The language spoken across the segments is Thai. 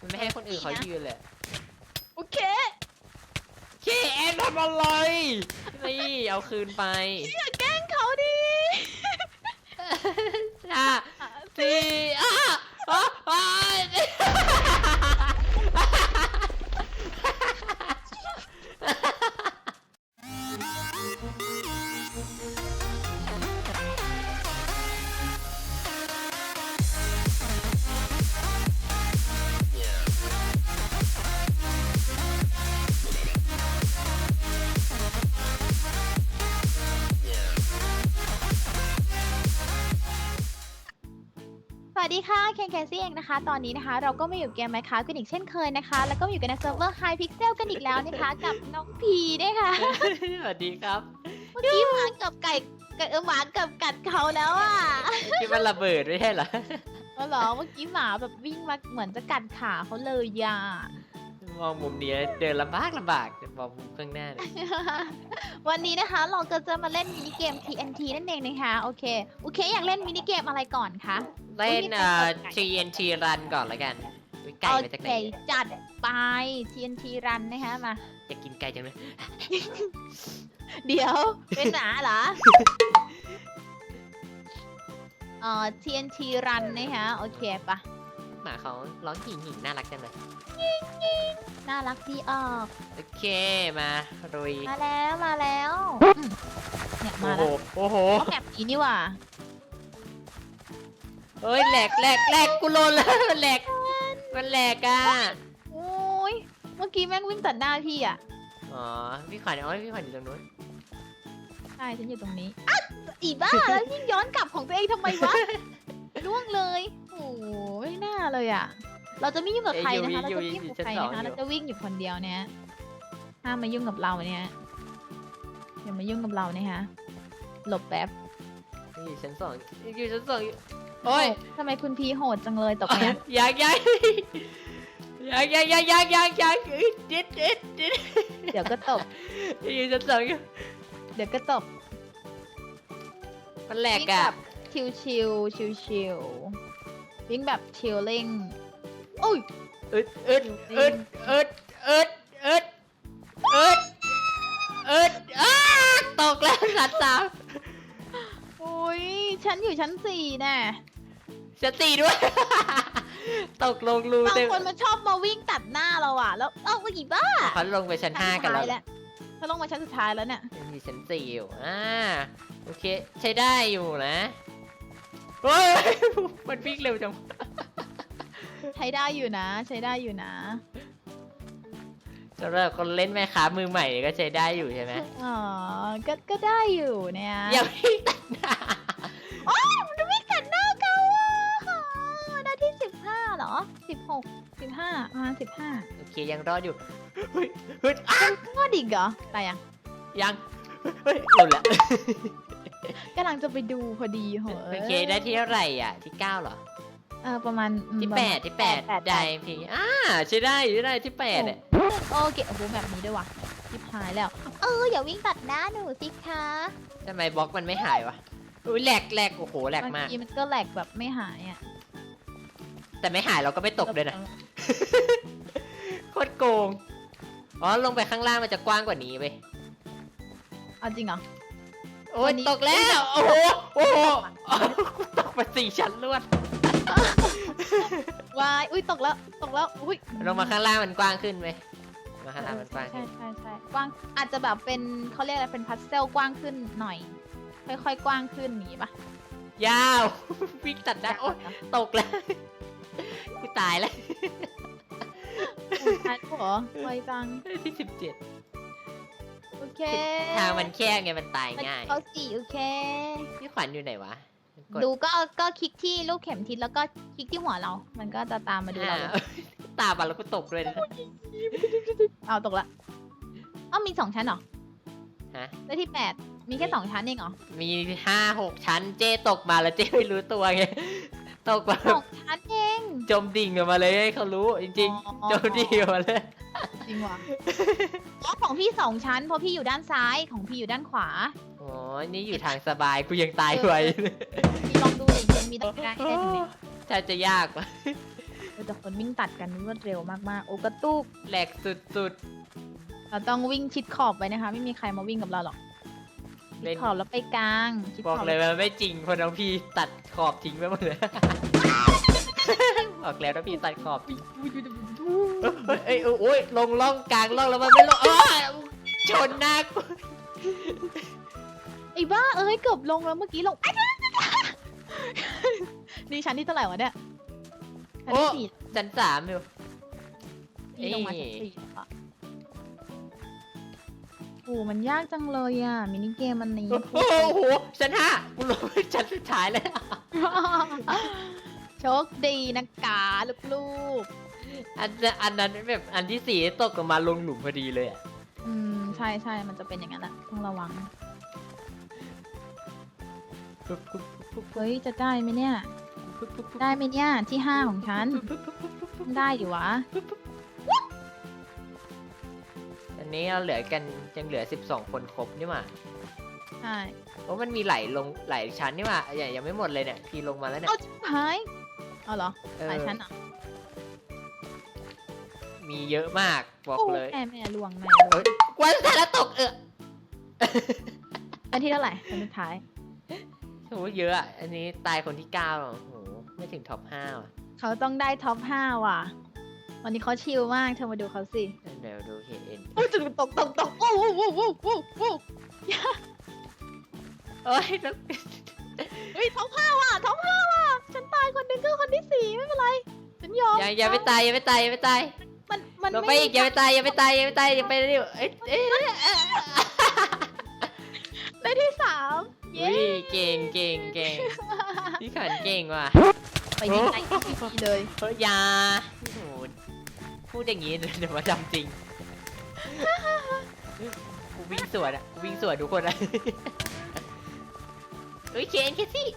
มันไม่ให้คนอื่นเขายืนเลยโอเคเคเอ็นทำอะไรนี่เอาคืนไปอย่าแกล้งเขาดิห้าสี่อะอะ ค่ะเคนแคซี่เองนะคะ ตอนนี้นะคะ เราก็มาอยู่เกมไมค้ากันอีกเช่นเคยนะคะ แล้วก็มาอยู่กันในเซิร์ฟเวอร์ High Pixel กันอีกแล้วนะคะ กับน้องพีด้วยค่ะสวัสดีครับเมื่อกี้หมากับไก่กับเออหมากับกัดเขาแล้วอะคิดว่าระเบิดไม่ใช่เหรอ ก็หรอเมื่อกี้หมาแบบวิ่งมาเหมือนจะกัดขาเขาเลยย่า มองมุมนี้เดินลำบากลำบากแต่มองมุมข้างหน้าเนี่ยวันนี้นะคะเราก็จะมาเล่นมินิเกม TNT นั่นเองนะคะโอเคโอเค อยากเล่นมินิเกมอะไรก่อนคะเล่นอุ๊ยเอ่อไก่ TNT รันก่อนละกันอุ๊ยไก่มาจากไหนโอเคเนี่ยจัดไป TNT รันนะคะมา อยากกินไก่จังเลยเดี๋ยว เป็นหมาเหรอ เอ่อ TNT รันนะคะโอเคปะ หมาเขาร้องหิ่งหิ่งน่ารักจังเลย น่ารักดีออกโอเคมารุยมาแล้วมาแล้วอืมเนี่ยโอ้มาโหแล้วโอ้โหเอาแบบนี้นี่หว่าเฮ้ยแหลกแหลกแหลกกูโลนแล้วแหลกมันแหลกอะโอ้ยเมื่อกี้แม่งวิ่งตัดหน้าพี่อะอ๋อพี่ขวัญอ๋อพี่ขวัญอยู่ตรงนู้นใช่ฉันอยู่ตรงนี้อะอีบ้า แล้วยิ่งย้อนกลับของตัวเองทำไมวะล่วงเลยโอ้โหไม่ น่าเลยอะ เราจะไม่ยุ่งกับใครนะคะ เราจะไม่ยุ่งกับใครนะคะ เราจะวิ่งอยู่คนเดียวเนี่ยห้ามมายุ่งกับเราเนี่ยอย่ามายุ่งกับเราเนี่ยฮะ หลบแป๊บอยู่ชั้นสองอยู่ชั้นสองอยู่โอ้ยทำไมคุณพีโหดจังเลยตกเนี่ยยังยังยังยังยังยังยังยังอึดดิดดิดดิดเดี๋ยวก็ตกอยู่ชั้นสองอยู่เดี๋ยวก็ตกมันแหลกวิ่งอะแบบชิวชิวชิวชิวๆ วิ่งแบบชิลลิ่งโอ้ยอึดอึดอึดอึดอึดอึดอึดอึดอ้าตกแล้วชั้นสามโอ้ยฉันอยู่ชั้นสี่แน่ชั้นสี่ด้วย ตกลงรูบางเต็มคนมันชอบมาวิ่งตัดหน้าเราอะ แล้วเอ้าอีบ้าเขาลงไปชั้นห้ากันแล้วชั้สุดท้ยเขาลงมาชั้นสุดท้ายแล้วเนี่ยยังมีชั้นสี่อยู่อ่าโอเค ใช้ได้อยู่นะ เฮ้ย มันวิ่งเร็วจัง ใช้ได้อยู่นะ ใช้ได้อยู่นะสำหรับคนเล่นแม่ค้ามือใหม่ก็ใช้ได้อยู่ใช่ไหมอ๋อก็ก็ได้อยู่เนี่ยอย่าวิ่งตัดหน้าโอ้ยมันวิ่งตัดหน้าเขาอะหน้าที่สิบห้าเหรอสิบหกสิบห้าประมาณสิบห้าโอเคยังรอดอยู่เฮ้ยเฮ้ยอะก็ดีเหรอตายยังยังเฮ้ยหล่นละกำลังจะไปดูพอดีโหโอเคได้ที่เท่าไหร่อะที่เก้าเหรอเออประมาณอืมที่ประแปมาณดที่แปดแปดได้พี่อ่าใช้ได้ใช้ได้ที่แปดอะโอเคโอ้โหแบบนี้ด้วยว่ะทิพหายแล้ว เอออย่าวิ่งตัดหน้าหนูสิคะทำไมบล็อกมันไม่หายวะอุ้ยแหลกแหลกโอ้โหแหลกบางมากทีมันก็แหลกแบบไม่หายอะแต่ไม่หายเราก็ไม่ตกเลยนะโคตรโกงอ๋อลงไปข้างล่างมันจะกว้างกว่านี้เว้ยเอาจริงเหรอ โอ้ยวันนี้ตกแล้ว โอ้โหโอ้โหกูตกไปสี่ชั้นรวด วาย อุ้ยตกแล้ว ตกแล้ว อุ้ยลงมาข้างล่างมันกว้างขึ้นไหมมาข้างล่างมันกว้างใช่ขึ้นใช่ใช่กว้าง อาจจะแบบเป็นเขาเรียกอะไร เป็นพัซเซลกว้างขึ้นหน่อย ค่อยๆ กว้างขึ้นอย่างนี้ปะยาววิ่งตัดได้โอ้ยตกแล้ว กูตายแล้วโอ้ยทันเหรอไวจังที่สิบเจ็ด โอเคทางมันแคบไงมันตายง่ายเขาสี่โอเค พี่ขวัญอยู่ไหนวะกดดูก็ก็คลิกที่ลูกเข็มทิศแล้วก็คลิกที่หัวเรา มันก็จะตามมาดูเราอ่าเลยตามมาแล้วก็ตกด้วยนะเอาตกละเอ้ามีสองชั้นเหรอฮะได้ที่แปดมีแค่สองชั้นเองเหรอ มีห้าหกชั้นเจ้ตกมาแล้วเจ้ไม่รู้ตัวไง ตกมาสองชั้นเองจมดิ่งออกมาเลยให้เขารู้จริงอ๋อๆจมดิ่งออกมาเลย จริงว่ะอ๋อของพี่สองชั้นเพราะพี่อยู่ด้านซ้ายของพี่อยู่ด้านขวาโอ้ยนี่อยู่ทางสบายกูยังตายไวเลยพี่ลองดูดิมันมีตะไคร้ได้ตรงนี้ถ้าจะยากวะเออแต่คนวิ่งตัดกันรวดเร็วมากๆ โอ้กระตุกแหลกสุดเราต้องวิ่งชิดขอบไปนะคะ ไม่มีใครมาวิ่งกับเราหรอก ๆชิเล่ดนขอบแล้วไปกลางชิดบอกขอบเลยมันไม่จริงเพราะน้องพี่ตัดขอบทิ้งไปหมดเลย บอกแล้วน้องพี่ตัดขอบทิ้งเอ้ยเอ้ยเอ้ยโอ้ยลงล่องกลางล่องแล้วมันไม่ลงอ้าวชนหน้ากูไอ้บ้าเอ้ยเกือบลงแล้วเมื่อกี้ลงไอ้นี่ชั้นที่เท่าไหร่วะเนี่ยชั้นที่สี่จันสามอยู่พี่ลงมาเอ้ชั้นยสี่แล้วอะโอ้มันยากจังเลยอะ มินิเกมมันนี้ โอ้โหชั้นห้ากูลงไปชั้นสุดท้ายเลยโชคดีนะกาลูกอันอันนั้นแบบอันที่สี่ตกลงมาลงหลุมพอดีเลยอะ อืม ใช่ใช่มันจะเป็นอย่างนั้นแหละต้องระวัง เฮ้ย จะได้ไหมเนี่ย ได้ไหมเนี่ยที่ห้าของฉัน ได้อยู่วะ นนี้เราเหลือกันยังเหลือ 12 คนครบนี่หว่าใช่เพราะมันมีหลายลงหลายชั้นนี่หว่าอย่างยังไม่หมดเลยเนี่ยพี่ลงมาแล้วเนี่ยเอาชิบหายเอาเหรอเออหลายชั้นเหรอะมีเยอะมากบอกโอ้เลยแม่แม่ลวงแม่ลวเอ้งยกวนแต่ละตกเอออันที่เท่าไหร่อันสุดท้ายโหเยอะอะอันนี้ตายคนที่เก้าหรอโอ้โหไม่ถึงท็อปห้าว่ะเขาต้องได้ท็อปห้าว่ะ วันนี้เขาชิลมากเธอมาดูเขาสิเดี๋ยวดูเห็นโอ้ยจุดตกตกตกโอ้โหโอ้โหโอ้โหโอ้โหเอ้ยแล้วเฮ้ยท็อปห้าว่ะท็อปห้าว่ะฉันตายคนหนึ่งคือคนที่สี่ไม่เป็นไรฉันยอมอย่าอย่าไปตายอย่าไปตายอย่าไปตายมันมันลงไปอีกอย่าไปตายอย่าไปตายอย่าไปตายอย่าไปเร็วเอ้ยเอ้ยได้ที่สามเย้อุ้ยเก่งเก่งเก่งพี่ขันเก่งว่ะไปยิงไอ้ที่ดีเลยเฮ้ยอยาโอ้โห พูดอย่างนี้เดี๋ยวมาจำจริง กูวิ่งสวนอะกูวิ่งสวนทุกคนอะเฮ้ยเคนเคซี่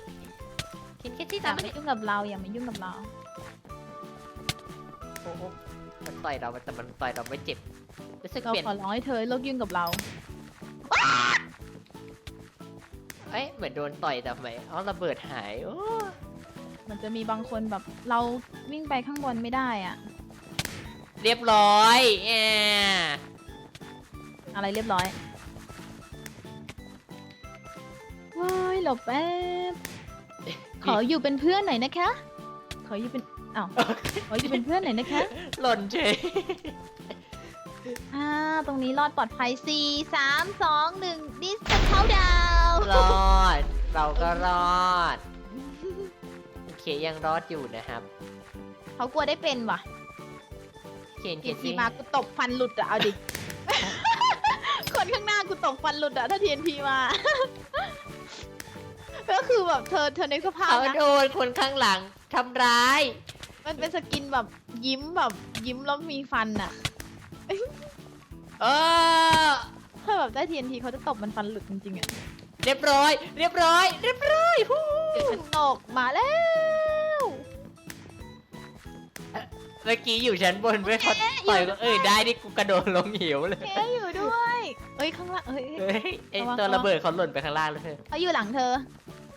เคนเคซี่อตาย่ามมามาเนี่ยยุ่งกับเราอย่ามายุ่งกับเรา โอ้โหมันต่อยเราแต่มันต่อยเราไม่เจ็บรู้สึกเราเปลี่ยนขอร้องให้เธอเลิกยุ่งกับเรา เอ้ยเหมือนโดนต่อยแต่ทำไมอ๋อระเบิดหายโอ้มันจะมีบางคนแบบเราวิ่งไปข้างบนไม่ได้อะ เรียบร้อยแออะไรเรียบร้อยว้ายหลบแป๊บขออยู่เป็นเพื่อนหน่อยนะคะ ขออยู่เป็นอ้าวขออยู่เป็นเพื่อนหน่อยนะคะ หล่นเฉยอ่า ตรงนี้รอดปลอดภัยสี่สามสองหนึ่งดิสเขาดาวรอด เราก็รอด โอเคยังรอดอยู่นะครับ เขากลัวได้เป็นว่ะ เขียนทีเขียนทีสิมากูตบฟันหลุดอะเอาดิ คนข้างหน้ากูตบฟันหลุดอะถ้าทีนทีมา ก็คือแบบเธอเธอในสภาพเขานะ โดนคนข้างหลังทำร้าย มันเป็นสกินแบบยิ้มแบบยิ้มแล้วมีฟันอะเออ ถ้าแบบได้ทีนทีเขาจะตบมันฟันหลุดจริงๆอะเรียบร้อย เรียบร้อย เรียบร้อยฮู้เดี๋ยวฉันตกมาแล้ว เมื่อกี้อยู่ชั้นบนไม่เขาต่อยก็เอ้ยได้นี่กูกระโดดลงเหวเลย เจ๊อยู่ด้วย เอ้ยข้างล่างเอ้ย เฮ้ยไอระวัง ตัวระวังระเบิดเขาหล่นไปข้างล่างแล้วเธอเขาอยู่หลังเธอ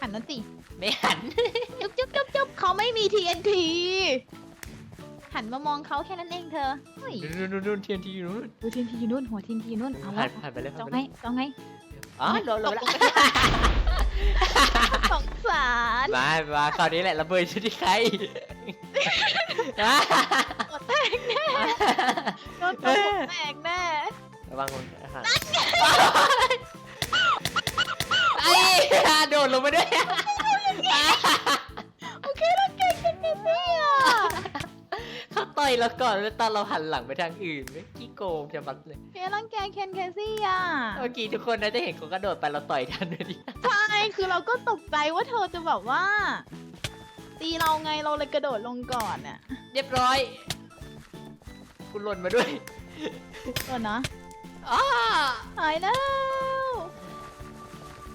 หันนั่นสิไม่หัน จุ๊บจุ๊บจุ๊บจุ๊บเขาไม่มี TNT หันมามองเขาแค่นั้นเองเธอเฮ้ยนู่นนู่นนู่นเทียนทีอยู่นู่นดู TNT อยู่นู่นหัว TNT อยู่นู่นเอาผ่าละนผ่านไปแล้วจ้ผ่าอนงไปไงแล้วจ้องไงอ๋อลงลงแล้วสงสารมามาคราวนี้แหละระเบิดชุดที่ใคร หมดแตกแน่โดนตัวหมดแตกแน่ระวังคนอาหารไอ้โดดลงไปด้วยโอเคแล้วเก่งจังเลยเนี่ยเขาต่อยเราก่อนแล้วตอนเราหันหลังไปทางอื่นไม่ขี้โกงจะมัดเลยเคนรังแกเคนแคซี่อะเมื่อกี้ทุกคนน่าจะเห็นเขากระโดดไปเราต่อยทันเลยดิ ใช่ คือเราก็ตกใจว่าเธอจะแบบว่า ตีเราไงเราเลยกระโดดลงก่อนอะเรียบร้อย คุณหล่นมาด้วยก่อนนะอ้าหายแล้ว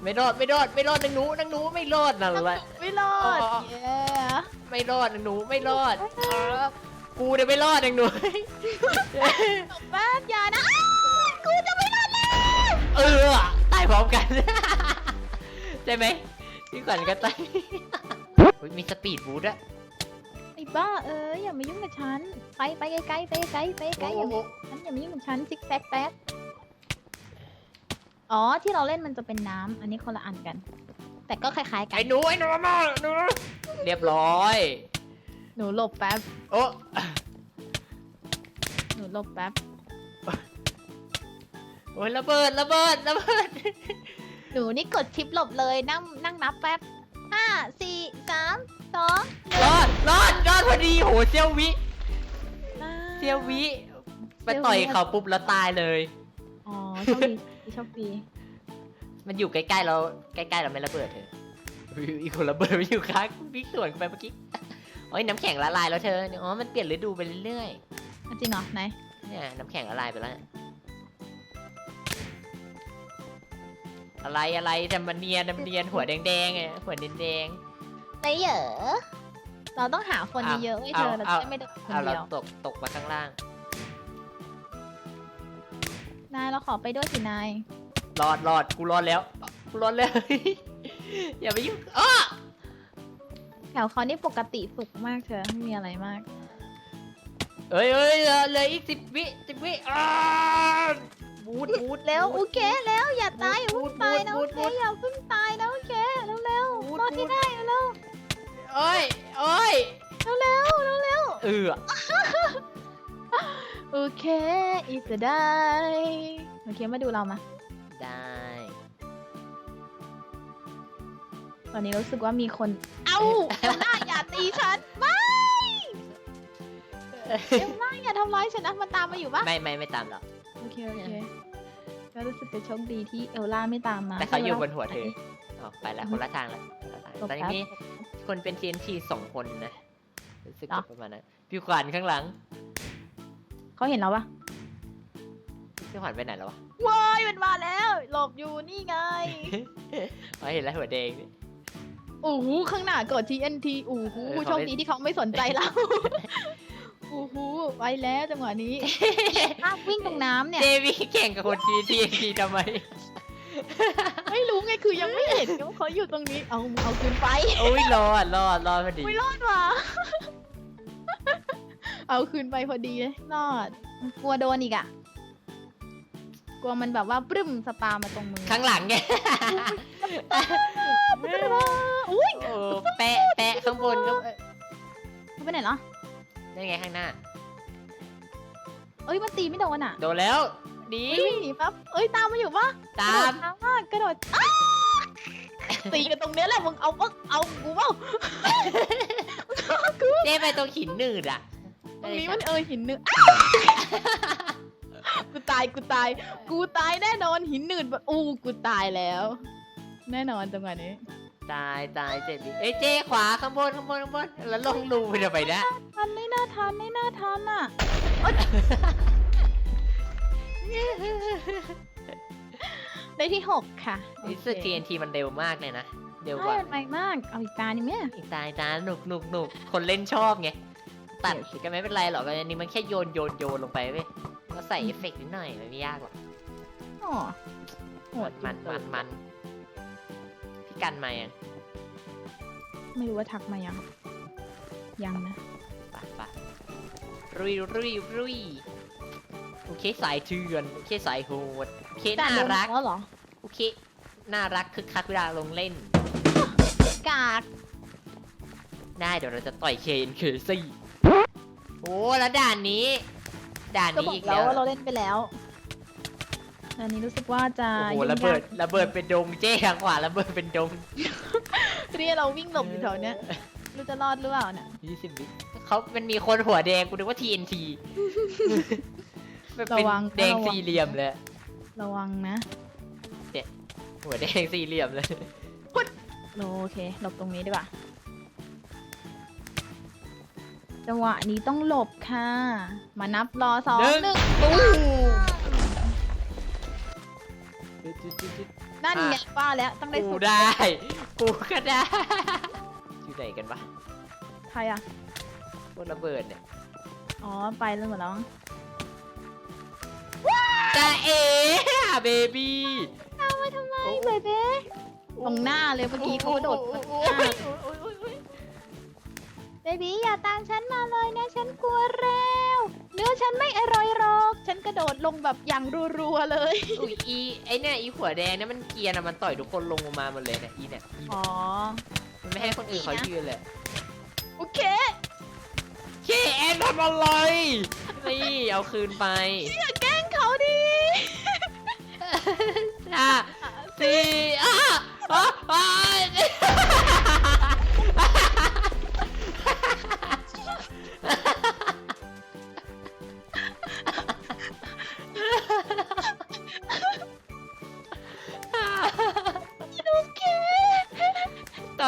ไม่รอดไม่รอดไม่รอดนางหนูนางหนูไม่รอดนั่นแหละ ไม่รอดอ๋อ เย้ไม่รอดนางหนูไม่รอดกูเนี่ยไม่รอดนางหนูตบบ้านอย่านะอ้าวกูจะไม่รอดแล้วเออตายพร้อมกัน ใช่ไหมพี่ขวัญก็ตาย อุ๊ยมีสปีดบูทอะไอ้บ้าเอ้ยอย่ามายุ่งกับฉัน ไปไปไกลๆไปไกลๆไปไกลๆอย่ามาฉันอย่ามายุ่งกับฉันซิกแซกแป๊กอ๋อที่เราเล่นมันจะเป็นน้ำอันนี้คนละอันกัน แต่ก็คล้ายๆกัไอ้นหนูไอ้หนูมาหนูเรียบร้อย หนูหลบแป๊บโอ้หนูหลบแป๊บโอ้ยระเบิดระเบิดระเบิดหนูนี่กดชิปหลบเลยนั่งนั่งนับแป๊บห้า สี่สามสองรอดรอดรอดพอดีโหเซียววิเซียววิไปต่อยเขาปุ๊บแล้วตายเลย อ๋อโชคดีโชคดีมันอยู่ใกล้ๆเราใกล้ๆเราไม่ระเบิดเธออีกคนระเบิดไปอยู่ข้างวิ่งสวนไปเมื่อกี้โอ้ยน้ำแข็งละลายแล้วเธออ๋อมันเปลี่ยนฤดูไปเรื่อยอะจริงเหรอไหนๆเนี่ยน้ำแข็งละลายไปแล้ว อะไรอะไรทำมันเนียนทำมันเนียนหัวแดงๆไงหัวแดง ไปเหรอเราต้องหาคนเอาเยอะๆไว้เอาเธอเราเอา จะได้ไม่ได้คๆนเอาเราเดียวตกตกมาข้างล่าง นายเราขอไปด้วยสินายรอดรอดกูรอดแล้วกูรอดแล้ว อย่าไปยุ่งอ้อแถวเขานี่ปกติสุขมากเธอไม่มีอะไรมาก เอ้ยเอ้ยเหลือเหลืออีกสิบวิสิบวิอ้าว บูดบูดเร็วบูโอดเคแล้วอย่าตายอย่าบูเพิ่ดงตายนะบูโอดเคบูดอย่าเพิ่งตายนะโอเคเร็วเร็วบูดรอดบูที่ดได้เร็วเอ้ยเอ้ยเร็วเร็วเร็วเร็วเออโอเคอีกได้โอเคมาดูเรามา ได้ตอนนี้รู้สึกว่ามีคน เอ้าเอลล่าอย่าตีฉันไม่เอลล่าอย่าทำร้ายฉันนะมันตามมาอยู่ปะไม่ไม่ไม่ตามหรอกโอ เคโอเคก็รู้สึกจะโชคดีที่เอลล่าไม่ตามมาแต่เขาอยู่บนหัวเธอไปอ๋อไปแล้วคนละทางแล้วคนละทางหลบตอนนี้แป๊บมีคนเป็น TNT สองคนนะรู้สึกเหรอประมาณนั้นพี่ขวัญข้างหลัง เขาเห็นเราปะพี่ขวัญไปไหนแล้ววะว้ายมันมาแล้ว หลบอยู่นี่ไงอ๋อเห็นแล้วหัวแดงนี่โอ้โหข้างหน้ากด TNT โอ้โหเออเขาโชคไม่ดีที่เขาไม่สนใจเรา โอ้โหไปแล้วจังหวะนี้อ้าววิ่งตรงน้ำเนี่ยเจวี่แข่งกับคน TNT ทำไม ไม่รู้ไงคือยังไม่เห็นว่าเขาอยู่ตรงนี้ เอาเอาคืนไป โอ้ยรอดรอดรอดพอดี ไม่รอดว่ะ เอาคืนไปพอดีเลยรอด กลัวโดนอีกอะ กลัวมันแบบว่าปรึ้มสปามาตรงมือข้างหลังไงอุ้ยโอ้แปะแปะข้างบนก็เอ้ยเขาไปไหนเหรอ ได้ไงข้างหน้า เอ้ยมันตีไม่โดนอะโดนแล้วดี เอ้ยวิ่งหนีปั๊บเอ้ยตามมาอยู่ปะตากระมโดดทางมากกระโดดอ้าตีกันตรงเนี้ยแหละมึงเอาปะเอากูเปล่าเจ๊ไปตรงหินหนืดอะตรงนี้มันเออหินหนึงกูตายกูตาย กูตายแน่นอนหินหนืดแบบอู้กูตายแล้ว แน่นอนจังหวะนี้ ตายตายเจ็บดิเอ้ยเจ๊ขวาข้างบนข้างบนข้างบนแล้วลงรูไปเดี๋ยวไปนะทันไม่น่าทันไม่น่าทันอะได้ที่หกค่ะรู้สึก TNT มันเร็วมากเลยนะเร็วกใช่ว่ามันไวมากเอาอีกตานี่แม่อีกตายตาหนุกหนุกหนุกคนเล่นชอบไงตัดก็ไม่เป็นไรหรอกอันนี้มันแค่โยนโยนโยนลงไปเว้ยก็ใส่เอฟเฟกต์นิดหน่อยมันไม่ยากหรอกอ๋อโหดมันมันมันพี่ กันมายังไม่รู้ว่าทักมายัง ยังนะไปไปรุยรุยรุยโอเคสายเถื่อนโอเคสายโหดโอเคน่ารักแล้วเหรอโอเคน่ารักคึกคักเวลาลงเล่น กากได้เดี๋ยวเราจะต่อยเคนเคซี่โอ้แล้วด่านนี้ ด่านก็นี้บอกอีกแล้แล้ววว่าเราเล่นไปแล้ว อันนี้รู้สึกว่าจะโอ้โหยุ่งระเบิดยากระเบิดเป็นดงเจ๊ทางขวาระเบิดเป็นดงที่เราวิ่งหลบอยู่แถวเนี้ยรู้จะรอดหรือเปล่าเนี่ยยี่สิบวิเขามันมีคนหัวแดงกูนึกว่า TNT มันเป็นระวังแดงระวังสี่เหลี่ยมเลยระวังนะหัวแดงสี่เหลี่ยมเลยโอเคหลบตรงนี้ดีกว่าจังหวะนี้ต้องหลบค่ะ มานับรอสองหนึ่ง หนึ่งตู้นั่นไงว่าแล้วต้องได้กูสุดได้ กูก็ได้ อยู่ไหนกันวะใครอะ พวกระเบิดเนี่ย อ๋อ ไปแล้วหมดแล้วมั้งจ้าเอ๋เบบี้ไม่ทำไมเบเบ้ตรงหน้าเลยเมื่อกี้เขากระโดดมาโอ้ยโอ้ยโอ้ยโอ้ยเบบี้อย่าตามฉันมาเลยนะ ฉันกลัวแล้ว เนื้อฉันไม่อร่อยหรอก ฉันกระโดดลงแบบอย่างรัวๆเลย อุ้ยอีไอเนี่ยอีหัวแดงเนี่ยมันเกรียร์นะมันต่อยทุกคนลงมาหมดเลยเนี่ยอีเนี่ยอีเนี่ยอ๋อ มันไม่ให้คนอื่นเขายืนเลยโอเคเคเอ็นทำอะไรนี่เอาคืนไปอย่าแกล้งเขาดิห้าสี่อะอะอะ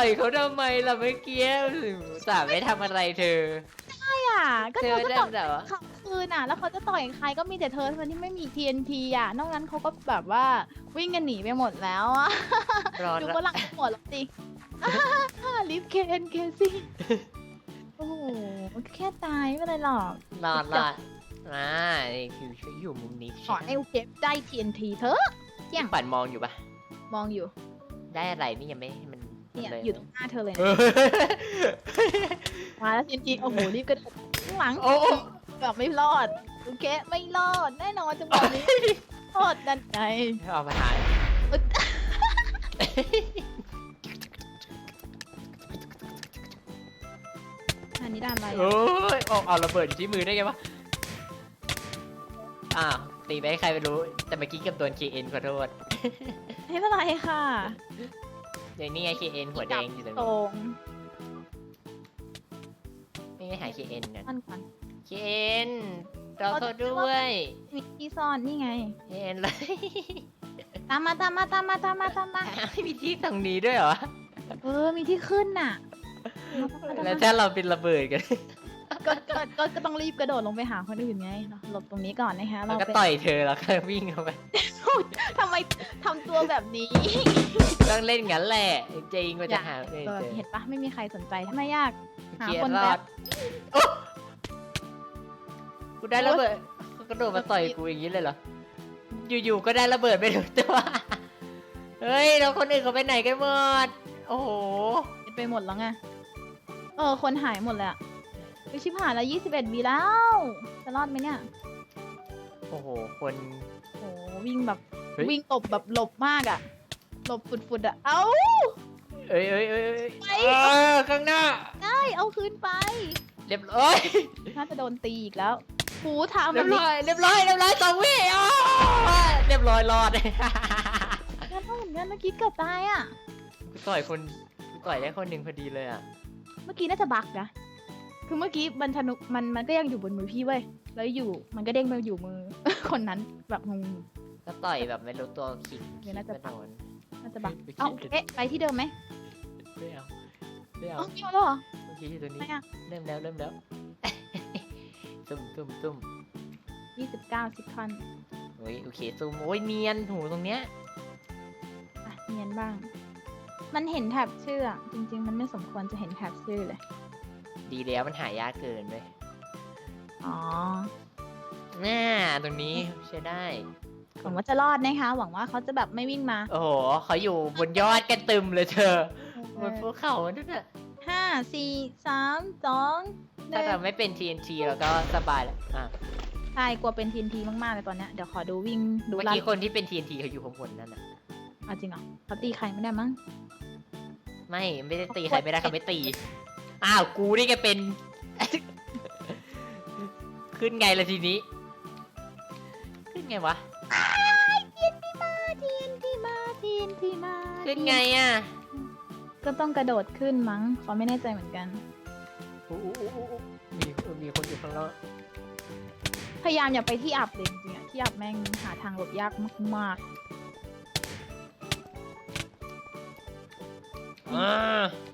อยเขาทำไมล่ะเมื่อกี้สาไม่ทำอะไรเธอ ใช่อะก็เธเธออก็ได้ต่อยแต่ว่าเขาคืนอะ แล้วเขาจะต่อยใครก็มีแต่เธอเท่านั้นที่ไม่มี TNT อะ นอกนั้นเขาก็แบบว่าวิ่งกันหนีไปหมดแล้วอะร้อนดูละฝรั่งหมดแล้วสิลิฟเคนเคซี่ โอ้โหแค่ตายไม่เป็นไรหรอกรอดรอดอ่านี่คือช่วยอยู่มุมนี้ขอให้เก็บได้ TNT เถอะเที่ยงปั่นมองอยู่ปะมองอยู่ ได้อะไรนี่ยังไม่ให้มัน เนี่ยลอยู่ตรงหน้าเธอเลยเอนะอมาแล้ว TNT โอ้โหรีบกระโดดข้างหลังโอ้โอ้แบบไม่รอดโอเคไม่รอดแน่นอนจังหวะนี้รอดดันไงเอามาหาอันนี้ด้านอะไรโอ้อะยเอาเอาระเบิดอยู่ที่มือได้ไงวะอ้าวตีไปให้ใครไม่รู้ แต่เมื่อกี้เกับโดน KN ขอโทษไม่เป็นไรค่ะ อย่างนี้ไง KN หัวแดงอยู่ตรงตรนี้งไม่ได้หา KN เนี่ยมันก่อน KN รอเขาด้วยมีที่ซ่อนนี่ไง KN เลยตามมาตามมาตามมาตามมาตามมาไม่มีที่ตรงนี้ด้วยเหรอ เออมีที่ขึ้นน่ะแล้วถ้าเราเป็นระเบิดกัน ก็ก็ก็ก็ต้องรีบกระโดดลงไปหาคนอื่นไงหลบตรงนี้ก่อนนะคะแล้วเราก็เป็นต่อยเธอแล้วก็วิ่งเข้าไป ทำไมทำตัวแบบนี้ต้องเล่นงั้นแหละจริงก็จะหาไม่เออเจอเห็นปะไม่มีใครสนใจถ้าไม่ยากหาเกียคนรแป๊อบดโอ๊ะกูได้ระเบิดเขากระโดดมาต่อยกูอย่างนี้เลยเหรออยู่ๆก็ได้ระเบิดไปถึงตัวเฮ้ยแล้วคนอื่นเขาไปไหนกันหมดโอ้โหไปหมดแล้วไงเออคนหายหมดเลยอะ วิชิบหายแล้ว21วีแล้ว จะรอดไหมเนี่ย โอ้โห คน โอ้วิ่งแบบ เฮ้ย วิ่งตบแบบหลบมากอะหลบฟุดๆอะเอ้า เอ้ยเอ้ยเอ้ยเอ้ยไป เออข้างหน้า ได้เอาคืนไป เรียบร้อยน่าจะโดนตีอีกแล้วหูทำแบเรียบบนี้ร้อยเรียบร้อยเรียบร้อยสองวิอ๋อเรียบร้อยรอด งั้นเหมือนกันเมื่อกี้เกือบตายอะ กูต่อยคนกูต่อยได้คนหนึ่งพอดีเลยอะ เมื่อกี้น่าจะบักนะ คือเมื่อกี้มันธนุมันมันก็ยังอยู่บนมือพี่เว้ย แล้วอยู่มันก็เด้งไปอยู่มือ คนนั้นแบบงงก็ต่อยแบบไม่รู้ตัวคิกเดี๋ยวน่าจะคิกไม่โดนน่าจะบักไปคิด เอาเอ๊ะไปที่เดิมไหมไม่เอาไม่เอาเอ้าไม่เอาแล้วเหรอเมื่อกี้ที่ตัวนี้ ไม่อะเริ่มแล้วเริ่มแล้ว ตุ้มตุ้มตุ้มยี่สิบเก้าสิบคันโอ้ยโอเคซูมโอ้ยเนียนหูตรงเนี้ยอะเนียนบ้าง มันเห็นแถบชื่ออะจริง ๆ มันไม่สมควรจะเห็นแถบชื่อเลย ดีแล้วมันหายากเกินเลยอ๋อน่าตรงนี้ใช้ได้ หวังว่าจะรอดนะคะ หวังว่าเขาจะแบบไม่วิ่งมาโอ้โหเขาอยู่บนยอดกันตึมเลยเธอบนภูเขานั่นน่ะห้าสี่สามสองหถ้านึ่งเราไม่เป็น TNT แล้วก็สบายแล้วอะใช่กลัวเป็นทีนทีมากๆเลยตอนเนี้ยเดี๋ยวขอดูวิ่งดูเมื่อลัดกี้คนที่เป็น TNT เขาอยู่ข้างบนนั่นน่ะเอาจริงเหรอเขาตีใครไม่ได้มั้ง ไม่ไม่ได้ตีใครไม่ได้เขาไม่ตี อ้าวกูนี่แกเป็น ขึ้นไงล่ะทีนี้ ขึ้นไงวะทีนทีมาทีนทีมาทีนทีมาขึ้นไงอะก็ต้องกระโดดขึ้นมั้งเขาไม่แน่ใจเหมือนกัน อู้อู้อู้อู้มีมีคนอยู่ข้างนอกพยายามอย่าไปที่อับเลยจริงๆอะที่อับแม่งหาทางหลบยากมากอ่าๆ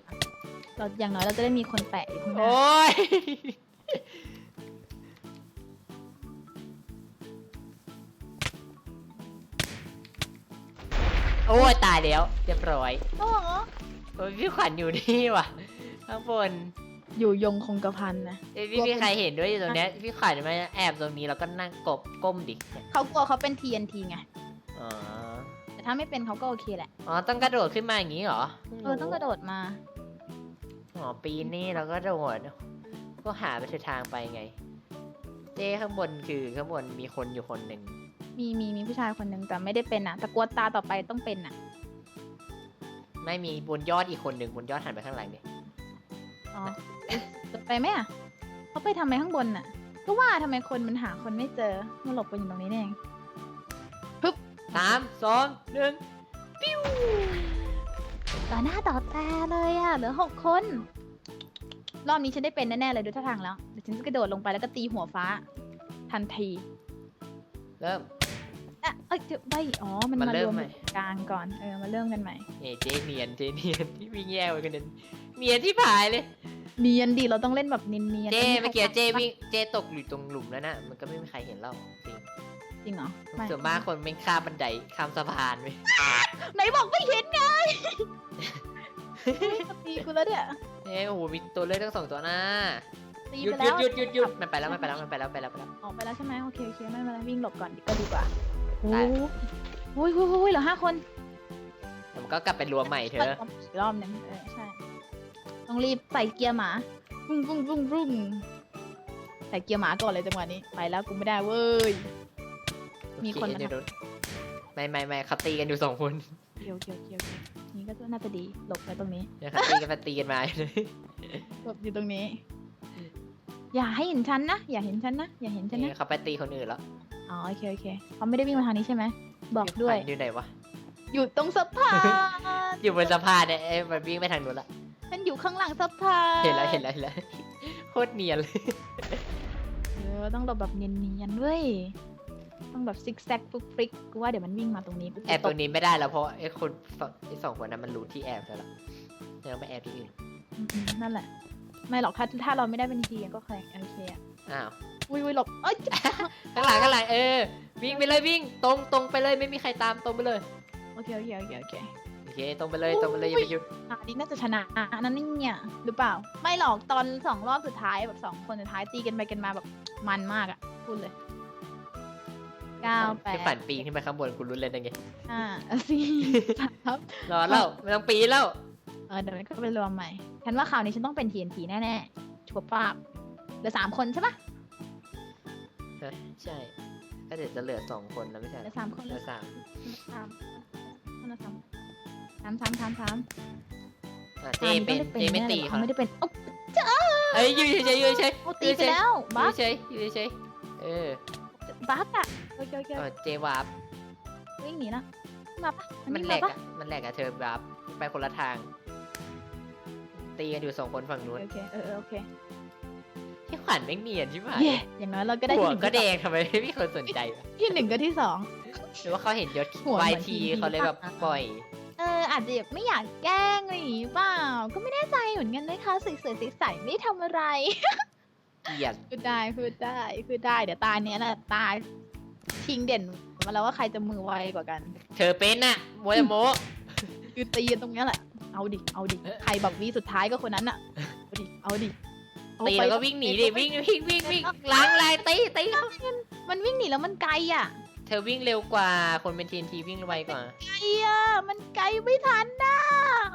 เราอย่างน้อยเราจะได้มีคนแปะอยู่ข้างหน้าโอ้ยโอ้ยตายแล้วเรียบร้อยโอ้โหโอ้ยพี่ขวัญอยู่นี่ว่ะข้างบนอยู่ยงคงกระพันนะ เอ้ยพี่พี่ใครเห็นด้วยอยู่ตรงเนี้ยพี่ขวัญมาแอบตรงนี้แล้วก็นั่งกบก้มดิเขากลัวเขาเป็น TNT ไง อ๋อแต่ถ้าไม่เป็นเขาก็โอเคแหละ อ๋อต้องกระโดดขึ้นมาอย่างนี้เหรอเออต้องกระโดดมา โอ้อ๋อปีนนี่เราก็โดดก็หาไปเส้นทางไปไง เจ้ข้างบนคือข้างบนมีคนอยู่คนหนึ่งมีมีมีผู้ชายคนหนึ่งแต่ไม่ได้เป็นอะแต่กลัวตาต่อไปต้องเป็นอะ ไม่มีบนยอดอีกคนหนึ่งบนยอดหันไปข้างหลังดิอ๋อจะไปไหมอะเขาไปทำไมข้างบนอะ ก็ว่าทำไมคนมันหาคนไม่เจอมันหลบกันอยู่ตรงนี้นี่เองสามสองหนึ่ง ต่อหน้าต่อตาเลยอะเหลือหกคน รอบนี้ฉันได้เป็นแน่ๆเลยดูท่าทางแล้วเดี๋ยวฉันจะกระโดดลงไปแล้วก็ตีหัวฟ้า ทันทีเริ่ม อะเอ้ยเดี๋ยวไม่อ๋อมันมันมาเริ่รมวมใหม่ กลางก่อนเออมาเริ่มกันใหม่นี่เจเนียนเจเนียนที่วิ่งแย่ไปกันเดินเนียนที่ผายเลย เนียนดีเราต้องเล่นแบบเนียนๆเจไใครเมื่อกี้เจปะวิ่งเจตกอยู่ตรงหลุมแล้วนะมันก็ไม่มีใครเห็นเราจริง จริงเหรอไม่ส่วนมากคนเป็นข้ามบันไดข้ามสะพานไปไหนบอกไม่เห็นไงเฮ้ยตีกูแล้วเนี่ยเอ้ยโอ้โหมีตัวเลือกทั้งสองตัวนะตีหยุไปดหแล้วยุดหยุดหยุดหยุดมันไปแล้วมันไปแล้วมันไปแล้วไปแล้วไปแล้ว ออกไปแล้วใช่ไหมโอเคโอเคไม่เป็นไรวิ่งหลบก่อนดีก็ดีกว่าโอ้ได้ โหโอ้ยโอ้ยโอ้ยเหลือห้าคนเดี๋ยวมันก็กลับไปรวมใหม่เธออีกรอบหนึ่งเออใช่ต้องรีบใส่เกียร์หมารุ่งรุ่งรุ่งรุ่งใส่เกียร์หมาก่อนเลยจังหวะนี้ไปแล้วกูไม่ได้เว้ย มีคนโอมาเดี๋ยวดูไม่ไม่ไม่เขาตีกันอยู่สองคนเกียวเกียวเกียวเกียวนี่ก็น่าจะดีหลบไปตรงนี้เดี๋ยวเขาตีกันมาตีกันมาเลยหลบอยู่ตรงนี้ อย่าให้เห็นฉันนะอย่าเห็นฉันนะอย่าเห็นฉันนะนี่เขาไปตีคนอื่นแล้วอ๋อโอเคโอเคเขาไม่ได้วิ่งมาทางนี้ใช่ไหมบอกด้วยอยู่ไหนวะอยู่ตรงสะพานอยู่บนสะพานเนี่ยเอ้ยมันวิ่งไปทางนู้นละฉันอยู่ข้างหลังสะพานเห็นแล้วเห็นแล้วเห็นแล้วโคตรเนียนเลยเออต้องหลบแบบเนียนๆเว้ย ต้องแบบซิกแซกฟุกฟลิกกูว่าเดี๋ยวมันวิ่งมาตรงนี้กูจะแอบตตรกงนี้ไม่ได้แล้วเพราะไอ้คนไอ้สองคนนั้นมันรู้ที่แอบแล้วล่ะเดี๋ยวเราไปแอบที่อื่นอืมๆนั่นแหละ ไม่หรอกถ้าถ้าเราไม่ได้เป็นทีมก็แข่งโอเคอะอ้าวอุ้ยอุ้ยหลบเอ้ยข้างหลังข้างหลังเออ วิ่งไปเลยวิ่งตรงตรงไปเลยไม่มีใครตามตรงไปเลยโอเคโอเคโอเคโอเคโอเคตรงไปเลยตรงไปเลยอย่าไปหยุดอะนี่น่าจะชนะนั่นนี่เนี่ยหรือเปล่า ไม่หรอกตอนสองรอบสุดท้ายแบบสองคนสุดท้ายตีกันไปกันมาแบบมันมากอะพูดเลย เก้าแปดที่ฝันปีนขึ้นไปข้างบนคุณรู้เลยนะไงห้าสี่สามรอแล้วไม่ต้องปีนแล้วเออเดี๋ยวมันก็ไปรวมใหม่ฉันว่าคราวนี้ฉันต้องเป็น TNT แน่ๆชัวร์ป้าบเหลือสามคนใช่ปะนะใช่ก็เดี๋ยวจะเหลือสองคนแล้วไม่ใช่เหลือสามคนเหลือสามสามคนละสามสามสามสามสามอะเจเป็นเจไม่ตีเขาเขาไม่ได้เป็นโอ้เอ้ยอยู่เฉยๆอยู่เฉยโอ้ตีไปแล้วๆอบัยู่กเฉยๆอยู่เฉยๆเออ บักอะโอเคโอเคเออเจวาร์ปวิ่งหนีละมาปะมันวิ่งแหลมากปะอะมันแหลกอะเธอวาร์ปไปคนละทาง ตีกันอยู่สองคนฝั่งนู้นโอเคเออเออโอเคที่ขวัญแม่งเนียนใช่ไหมเย่อย่างน้อยเราก็ได้หัวที่หนึ่งก็ที่แดสองงทำไมไม่มีคนสนใจวะที่หนึ่งก็ที่สองหรือว่าเขาเห็นยศหัวเหมือน YT ทีมเขาเลยแบบอะปล่อย เอออาจจะแบบไม่อยากแกล้งอะไรอย่างงี้เปล่า ก็ไม่แน่ใจเหมือนกันนะคะสวยๆใสๆไม่ได้ทำอะไร เกลียดพูดได้พูดได้พูดได้ เดี๋ยวตาเนี้ยนะตาชิงเด่นมาแล้วว่าใครจะมือไวกว่ากันเธอเป็นน่ะโมยโมคือตีกันตรงเนี้ยแหละเอาดิเอาดิเอ๊ะใครแบบวิสุดท้ายก็คนนั้นอะเอาดิเอาดิเอาตีไปแล้วก็วิ่งหนีดิวิ่งวิ่งวิ่งวิ่งล้างลายตีตีมันวิ่งหนีแล้วมันไกลอะ เธอวิ่งเร็วกว่า คนเป็นทีนทีวิ่งไวกว่า ไกลอะมันไกลไม่ทันนะ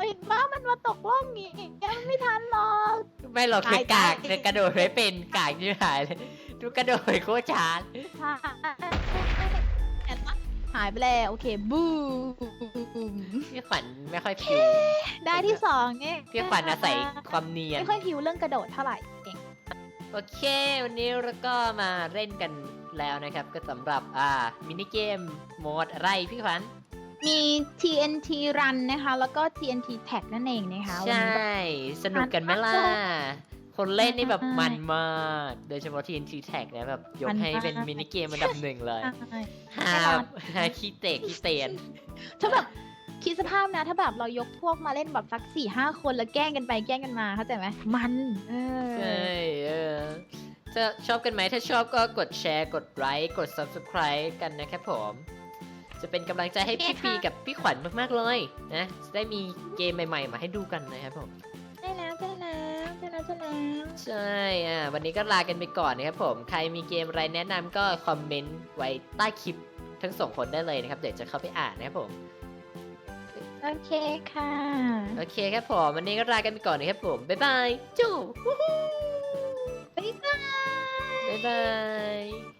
เห็นว่ามันมาตกล่องนี้มันไม่ทันหรอกไม่หรอกเธอตายกากตายเธอกระโดดไม่เป็นกากที่หายเลยดูกระโดดโคตรช้าหายไปแล้วโอเคบูมพี่ขวัญไม่ค่อยผิวได้ที่สองเนี่ยพี่ขวัญอาศัยความเนียนไม่ค่อยพิวเรื่องกระโดดเท่าไหร่เองโอเค วันนี้เราก็มาเล่นกัน แล้วนะครับก็สำหรับอ่ามินิเกมโหมดอะไรพี่ขวัญมี TNT Run นะคะ แล้วก็ TNT Tag นั่นเองนะคะวันใช่นี้สนุกกันไหมล่ะ คนเล่นนี่แบบใช่มันมาก โดยเฉพาะ TNT Tag เนี่ยแบบยกมันให้เป็นมากมินิเกมอันดับหนึ่งเลยใช่ฮาแน่นอนฮาขี้เตะขี้เตียน ถ้าแบบคิดสภาพนะ ถ้าแบบเรายกพวกมาเล่นแบบสักสี่ห้าคนแล้วแกล้งกันไปแกล้งกันมาเข้าใจไหมมัน เออ ใช่เออจะ ชอบกันไหมถ้าชอบก็กดแชร์ กดไลค์ กด Subscribe กันนะครับผม จะเป็นกำลังใจให้พี่ปีกับพี่ขวัญมากๆเลยนะจะได้มีเกมใหม่ๆ มาให้ดูกันนะครับผม ได้แล้วได้แล้วได้แล้วได้แล้วใช่อะวันนี้ก็ลากันไปก่อนนะครับผม ใครมีเกมอะไรแนะนำก็คอมเมนต์ไว้ใต้คลิปทั้งสองคนได้เลยนะครับ เดี๋ยวจะเข้าไปอ่านนะครับผมใช่โอเคค่ะ โอเคครับผม วันนี้ก็ลากันไปก่อนนะครับผม บ๊ายบายจู้ 拜拜！拜拜